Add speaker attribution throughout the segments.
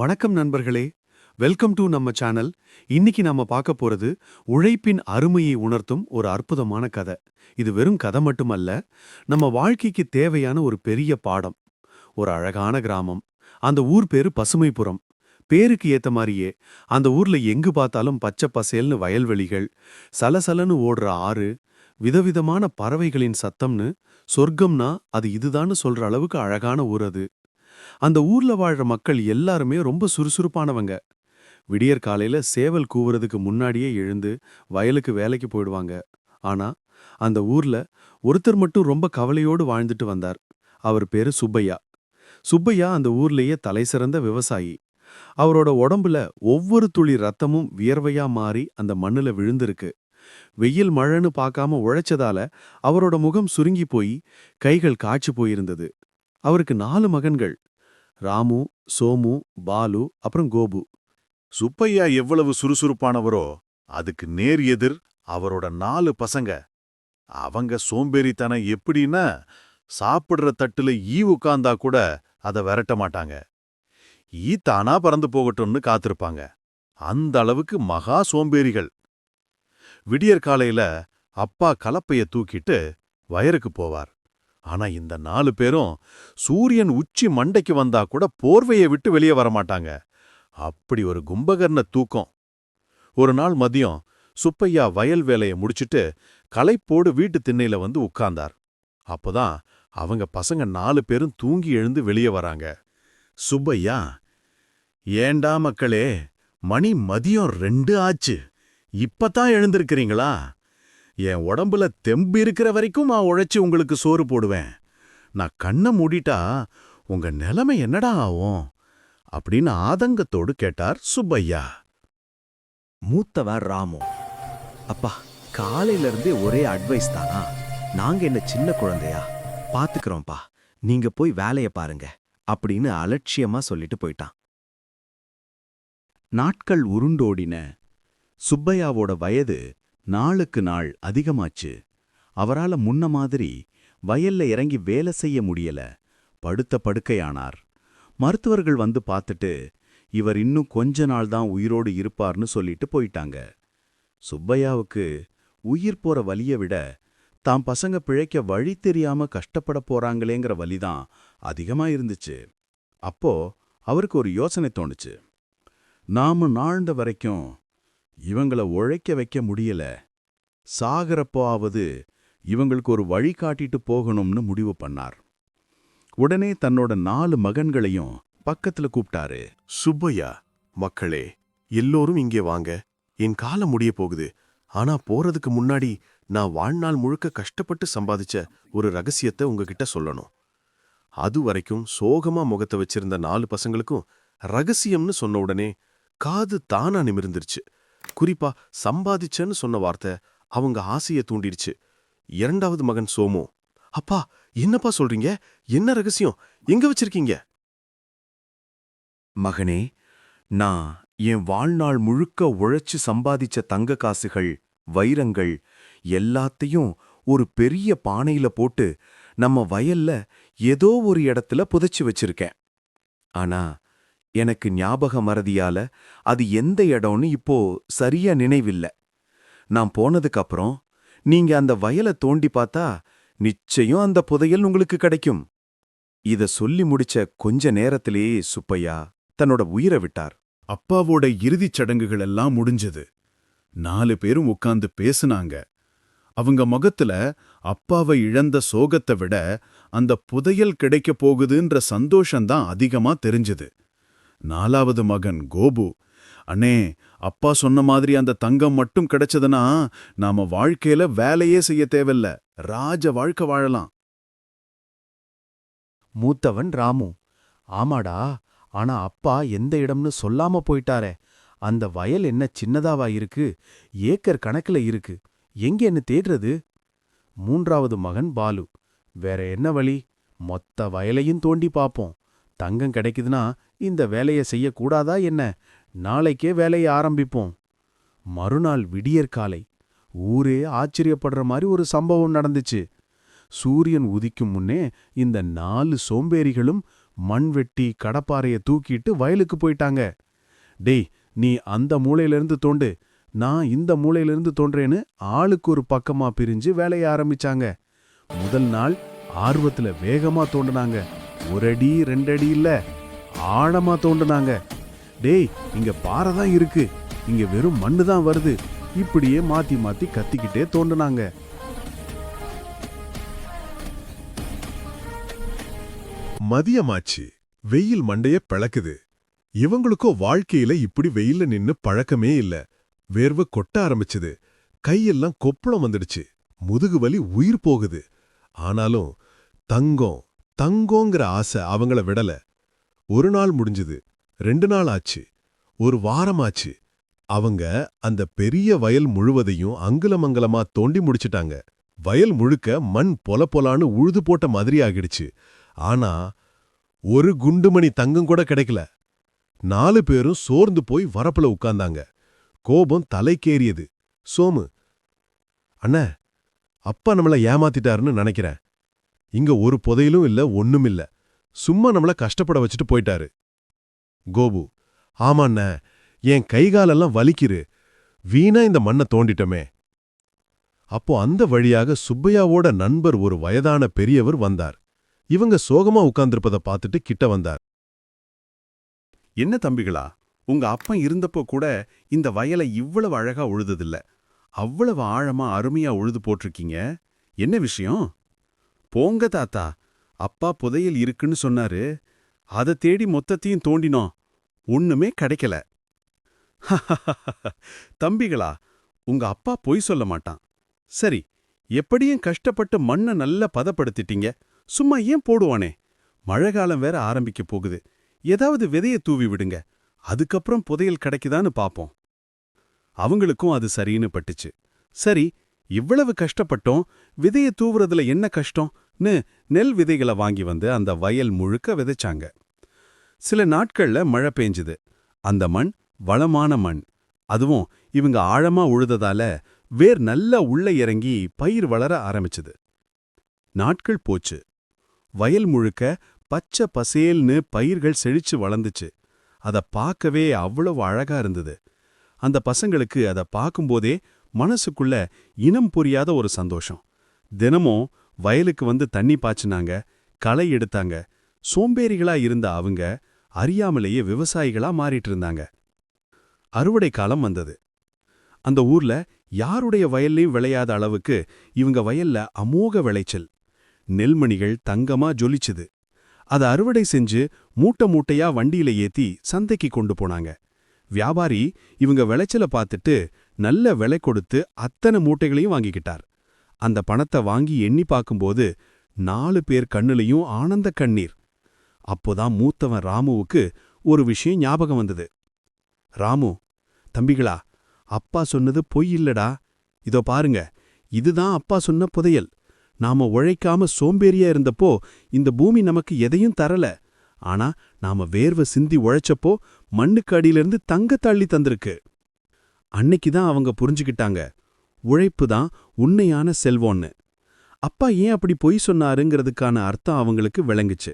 Speaker 1: வணக்கம் நண்பர்களே. Welcome to நம்ம சேனல் இன்னைக்கு நாம பார்க்க போறது உழைப்பின் அருமையை உணர்த்தும் ஒரு அற்புதமான கதை. இது வெறும் கதை மட்டுமல்ல நம்ம வாழ்க்கைக்கு தேவையான ஒரு பெரிய பாடம். ஒரு அழகான கிராமம். அந்த ஊர் பேரு பசுமைப்புறம் பேருக்கு ஏத்த மாதிரியே அந்த ஊர்ல எங்கு பார்த்தாலும் பச்சை பசேல்னு வயல்வெளிகள் சலசலன்னு ஓடுற ஆறு விதவிதமான பறவைகளின் சத்தம்னு சொர்க்கம்னா அது இதுதான்னு சொல்ற அளவுக்கு அழகான ஊர் அது. அந்த ஊர்ல வாழ்ற மக்கள் எல்லாருமே ரொம்ப சுறுசுறுப்பானவங்க. விடியற் காலையில சேவல் கூவுறதுக்கு முன்னாடியே எழுந்து வயலுக்கு வேலைக்கு போயிடுவாங்க. ஆனா அந்த ஊர்ல ஒருத்தர் மட்டும் ரொம்ப கவலையோடு வாழ்ந்துட்டு வந்தார். அவர் பேரு சுப்பையா. சுப்பையா அந்த ஊர்லயே தலைசிறந்த விவசாயி. அவரோட உடம்புல ஒவ்வொரு துளி ரத்தமும் வியர்வையா மாறி அந்த மண்ணுல விழுந்திருக்கு. வெயில் மழைன்னு பார்க்காம உழைச்சதால அவரோட முகம் சுருங்கி போய் கைகள் காய்ச்சி போயிருந்தது. அவருக்கு நாலு மகன்கள். ராமு சோமு பாலு அப்புறம் கோபு.
Speaker 2: சுப்பையா எவ்வளவு சுறுசுறுப்பானவரோ அதுக்கு நேர் எதிர் அவரோட நாலு பசங்க. அவங்க சோம்பேறித்தனம் எப்படின்னா சாப்பிடுற தட்டுல ஈ உட்கார்ந்தா கூட அத விரட்ட மாட்டாங்க. ஈ தானா பறந்து போகட்டும்னு காத்திருப்பாங்க. அந்த அளவுக்கு மகா சோம்பேறிகள். விடியற்காலையில அப்பா கலப்பைய தூக்கிட்டு வயருக்கு போவார். ஆனா இந்த நாலு பேரும் சூரியன் உச்சி மண்டைக்கு வந்தா கூட போர்வையை விட்டு வெளியே வரமாட்டாங்க. அப்படி ஒரு கும்பகர்ண தூக்கம். ஒரு நாள் மதியம் சுப்பையா வயல் வேலைய முடிச்சிட்டு களைப்போடு வீட்டு திண்ணையில வந்து உட்கார்ந்தார். அப்போதான் அவங்க பசங்க நாலு பேரும் தூங்கி எழுந்து வெளியே வராங்க. சுப்பையா ஏண்டா மக்களே மணி மதியம் ரெண்டு ஆச்சு. இப்பதான் எழுந்திருக்கிறீங்களா? என் உடம்புல தெம்பு இருக்கிற வரைக்கும் நான் உழைச்சு உங்களுக்கு சோறு போடுவேன். நான் கண்ணை மூடிட்டா உங்க நிலைமை என்னடா ஆகும்? அப்படின்னு ஆதங்கத்தோடு கேட்டார் சுப்பையா.
Speaker 3: மூத்தவர் ராமு. அப்பா காலையில இருந்தே ஒரே அட்வைஸ் தானா? நாங்க என்ன சின்ன குழந்தையா? பாத்துக்கிறோம்ப்பா. நீங்க போய் வேலைய பாருங்க. அப்படின்னு அலட்சியமா சொல்லிட்டு போயிட்டான். நாட்கள் உருண்டோடின. சுப்பையாவோட வயது நாளுக்கு நாள் அதிகமாச்சு. அவரால முன்ன மாதிரி வயல்ல இறங்கி வேலை செய்ய முடியல. படுத்த படுக்கையானார். மருத்துவர்கள் வந்து பார்த்துட்டு இவர் இன்னும் கொஞ்ச நாள் தான் உயிரோடு இருப்பார்னு சொல்லிட்டு போயிட்டாங்க. சுப்பையாவுக்கு உயிர் போற வலிய விட தாம் பசங்க பிழைக்க வழி தெரியாம கஷ்டப்பட போறாங்களேங்கிற வலிதான் அதிகமா இருந்துச்சு. அப்போ அவருக்கு ஒரு யோசனை தோணுச்சு. நாம நாழ்ந்த வரைக்கும் இவங்கள உழைக்க வைக்க முடியல. சாகரப்போவாவது இவங்களுக்கு ஒரு வழி காட்டிட்டு போகணும்னு முடிவு பண்ணார். உடனே தன்னோட நாலு மகன்களையும் பக்கத்துல கூப்பிட்டாரு.
Speaker 4: சுப்பையா மக்களே எல்லோரும் இங்கே வாங்க. என் காலம் முடிய போகுது. ஆனா போறதுக்கு முன்னாடி நான் வாழ்நாள் முழுக்க கஷ்டப்பட்டு சம்பாதிச்ச ஒரு ரகசியத்தை உங்ககிட்ட சொல்லணும். அது வரைக்கும் சோகமா முகத்தை வச்சிருந்த நாலு பசங்களுக்கும் ரகசியம்னு சொன்ன உடனே காது தானா நிமிர்ந்துருச்சு. குறிப்பா சம்பாதிச்சேன்னு சொன்ன வார்த்தை அவங்க ஆசைய தூண்டிடுச்சு. இரண்டாவது மகன் சோமு அப்பா என்னப்பா சொல்றீங்க? என்ன ரகசியம்? எங்க வச்சிருக்கீங்க?
Speaker 3: மகனே நான் என் வாழ்நாள் முழுக்க உழைச்சு சம்பாதிச்ச தங்க காசுகள் வைரங்கள் எல்லாத்தையும் ஒரு பெரிய பானையில போட்டு நம்ம வயல்ல ஏதோ ஒரு இடத்துல புதைச்சு வச்சிருக்கேன். ஆனா எனக்கு ஞாபக மறதியால அது எந்த இடம்னு இப்போ சரியா நினைவில்ல. நான் போனதுக்கப்புறம் நீங்க அந்த வயலை தோண்டி பார்த்தா நிச்சயம் அந்த புதையல் உங்களுக்கு கிடைக்கும். இத சொல்லி முடிச்ச கொஞ்ச நேரத்திலேயே சுப்பையா தன்னோட உயிரை விட்டார்.
Speaker 2: அப்பாவோட இறுதிச் சடங்குகள் எல்லாம் முடிஞ்சது. நாலு பேரும் உட்கார்ந்து பேசுனாங்க. அவங்க முகத்துல அப்பாவை இழந்த சோகத்தை விட அந்த புதையல் கிடைக்கப் போகுதுன்ற சந்தோஷம்தான் அதிகமா தெரிஞ்சது. நாலாவது மகன் கோபு. அண்ணே அப்பா சொன்ன மாதிரி அந்த தங்கம் மட்டும் கிடைச்சதுன்னா நாம வாழ்க்கையில வேலையே செய்ய தேவையில்ல. ராஜ வாழ்க்கை வாழலாம்.
Speaker 3: மூத்தவன் ராமு. ஆமாடா ஆனா அப்பா எந்த இடம்னு சொல்லாம போயிட்டாரே. அந்த வயல் என்ன சின்னதாவா இருக்கு? ஏக்கர் கணக்குல இருக்கு. எங்க என்ன தேடுறது? மூன்றாவது மகன் பாலு. வேற என்ன வழி? மொத்த வயலையும் தோண்டி பாப்போம் தங்கம் கிடைக்குதுன்னா இந்த வேலையை செய்யக்கூடாதா என்ன? நாளைக்கே வேலையை ஆரம்பிப்போம். மறுநாள் விடியற்காலை ஊரே ஆச்சரியப்படுற மாதிரி ஒரு சம்பவம் நடந்துச்சு. சூரியன் உதிக்கும் முன்னே இந்த நாலு சோம்பேறிகளும்
Speaker 4: மண் வெட்டி கடப்பாறைய தூக்கிட்டு வயலுக்கு போயிட்டாங்க. டேய் நீ அந்த மூளையிலிருந்து தோண்டு. நான் இந்த மூளையிலிருந்து தோன்றேன்னு ஆளுக்கு ஒரு பக்கமா பிரிஞ்சு வேலைய ஆரம்பிச்சாங்க. முதல் நாள் ஆர்வத்துல வேகமா தோண்டினாங்க. ஒரு அடி ரெண்டடி இல்லை. ஆழமா தோண்டுனாங்க. டேய் இங்க பாறை தான் இருக்கு. இங்க வெறும் மண்ணு தான் வருது. இப்படியே மாத்தி மாத்தி கத்திக்கிட்டே தோண்டுனாங்க.
Speaker 5: மதியமாச்சு. வெயில் மண்டைய பிளக்குது. இவங்களுக்கோ வாழ்க்கையில இப்படி வெயில்ல நின்னு பழக்கமே இல்ல. வேர்வை கொட்ட ஆரம்பிச்சுது. கையெல்லாம் கொப்பளம் வந்துடுச்சு. முதுகு வலி உயிர் போகுது. ஆனாலும் தங்கம் தங்கோங்கிற ஆசை அவங்கள விடல. ஒரு நாள் முடிஞ்சுது. ரெண்டு நாள் ஆச்சு. ஒரு வாரமாச்சு. அவங்க அந்த பெரிய வயல் முழுவதையும் அங்குலமங்கலமா தோண்டி முடிச்சிட்டாங்க. வயல் முழுக்க மண் பொல பொலான்னு உழுது போட்ட மாதிரி ஆகிடுச்சு. ஆனா ஒரு குண்டுமணி தங்கம் கூட கிடைக்கல. நாலு பேரும் சோர்ந்து போய் வரப்புல உட்கார்ந்தாங்க. கோபம் தலைக்கேறியது. சோமு அண்ண அப்பா நம்மள ஏமாத்திட்டாருன்னு நினைக்கிறேன். இங்க ஒரு புதையலும் இல்ல ஒண்ணும் சும்மா நம்மள கஷ்டப்பட வச்சுட்டு போயிட்டாரு. கோபு ஆமாண்ண என் கைகாலெல்லாம் வலிக்குது. வீணா இந்த மண்ணை தோண்டிட்டமே. அப்போ அந்த வழியாக சுப்பையாவோட நண்பர் ஒரு வயதான பெரியவர் வந்தார். இவங்க சோகமா உட்கார்ந்திருப்பத பார்த்துட்டு கிட்ட வந்தார்.
Speaker 1: என்ன தம்பிகளா உங்க அப்பன் இருந்தப்போ கூட இந்த வயலை இவ்வளவு அழகா உழுததில்ல. அவ்வளவு ஆழமா அருமையா உழுது போட்டிருக்கீங்க. என்ன விஷயம்? போங்க தாத்தா அப்பா புதையல் இருக்குன்னு சொன்னாரு. அதை தேடி மொத்தத்தையும் தோண்டினோம். ஒண்ணுமே கிடைக்கல. தம்பிகளா உங்க அப்பா பொய் சொல்ல மாட்டான். சரி எப்படியும் கஷ்டப்பட்டு மண்ணை நல்லா பதப்படுத்திட்டீங்க. சும்மா ஏன் போடுவானே? மழை காலம் வேற ஆரம்பிக்க போகுது. ஏதாவது விதைய தூவி விடுங்க. அதுக்கப்புறம் புதையல் கிடைக்குதான்னு பாப்போம். அவங்களுக்கும் அது சரின்னு பட்டுச்சு. சரி இவ்வளவு கஷ்டப்பட்டோம். விதைய தூவுறதுல என்ன கஷ்டம்? ன்னு நெல் விதைகளை வாங்கி வந்து அந்த வயல் முழுக்க விதைச்சாங்க. சில நாட்கள்ல மழை பெஞ்சுது அந்த மண் வளமான மண். அதுவும் இவங்க ஆழமா உழுததால வேர் நல்லா உள்ள இறங்கி பயிர் வளர ஆரம்பிச்சுது. நாட்கள் போச்சு. வயல் முழுக்க பச்சை பசேல்னு பயிர்கள் செழிச்சு வளர்ந்துச்சு. அத பார்க்கவே அவ்வளவு அழகா இருந்தது. அந்த பசங்களுக்கு அத பார்க்கும்போதே மனசுக்குள்ள இனம் புரியாத ஒரு சந்தோஷம். தினமும் வயலுக்கு வந்து தண்ணி பாய்ச்சினாங்க களை எடுத்தாங்க. சோம்பேறிகளா இருந்த அவங்க அறியாமலேயே விவசாயிகளா மாறிட்டு இருந்தாங்க அறுவடை காலம் வந்தது. அந்த ஊர்ல யாருடைய வயல்லையும் விளையாத அளவுக்கு இவங்க வயல்ல அமோக விளைச்சல். நெல்மணிகள் தங்கமா ஜொலிச்சுது. அத அறுவடை செஞ்சு மூட்டை மூட்டையா வண்டியில ஏத்தி சந்தைக்கு கொண்டு போனாங்க. வியாபாரி இவங்க விளைச்சல பார்த்துட்டு நல்ல விலை கொடுத்து அத்தனை மூட்டைகளையும் வாங்கிக்கிட்டார். அந்த பணத்தை வாங்கி எண்ணி பார்க்கும்போது நாலு பேர் கண்ணுலயும் ஆனந்த கண்ணீர். அப்போதான் மூத்தவன் ராமுவுக்கு ஒரு விஷயம் ஞாபகம் வந்தது. ராமு தம்பிகளா அப்பா சொன்னது பொய் இல்லடா. இதோ பாருங்க இதுதான் அப்பா சொன்ன புதையல். நாம உழைக்காம சோம்பேறியா இருந்தப்போ இந்த பூமி நமக்கு எதையும் தரல. ஆனா நாம வேர்வை சிந்தி உழைச்சப்போ மண்ணுக்கு அடியிலிருந்து தங்க தள்ளி தந்திருக்கு. அன்னைக்கு தான் அவங்க புரிஞ்சுக்கிட்டாங்க. உழைப்பு தான் உண்மையான செல்வோன்னு அப்பா ஏன் அப்படி பொய் சொன்னாருங்கிறதுக்கான அர்த்தம் அவங்களுக்கு விளங்குச்சு.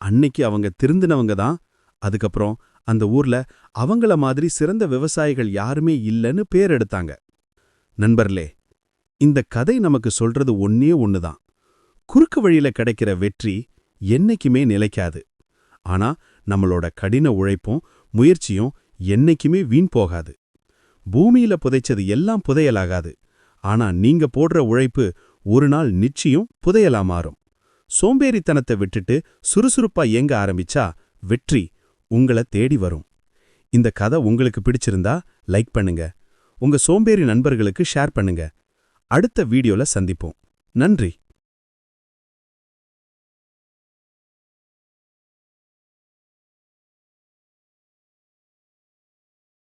Speaker 1: அன்னைக்கு அவங்க திருந்தினவங்க தான். அதுக்கப்புறம் அந்த ஊர்ல அவங்கள மாதிரி சிறந்த விவசாயிகள் யாருமே இல்லைன்னு பேர் எடுத்தாங்க. நண்பர்களே இந்த கதை நமக்கு சொல்றது ஒன்னே ஒன்னுதான் குறுக்கு வழியில கிடைக்கிற வெற்றி என்னைக்குமே நிலைக்காது. ஆனா நம்மளோட கடின உழைப்பும் முயற்சியும் என்னைக்குமே வீண் போகாது. பூமியில புதைச்சது எல்லாம் புதையலாகாது. ஆனா நீங்க போடுற உழைப்பு ஒரு நாள் நிச்சயம் புதையலா மாறும். சோம்பேறித்தனத்தை விட்டுட்டு சுறுசுறுப்பா இயங்க ஆரம்பிச்சா வெற்றி உங்கள தேடி வரும். இந்த கதை உங்களுக்கு பிடிச்சிருந்தா லைக் பண்ணுங்க. உங்க சோம்பேறி நண்பர்களுக்கு ஷேர் பண்ணுங்க. அடுத்த வீடியோல சந்திப்போம். நன்றி.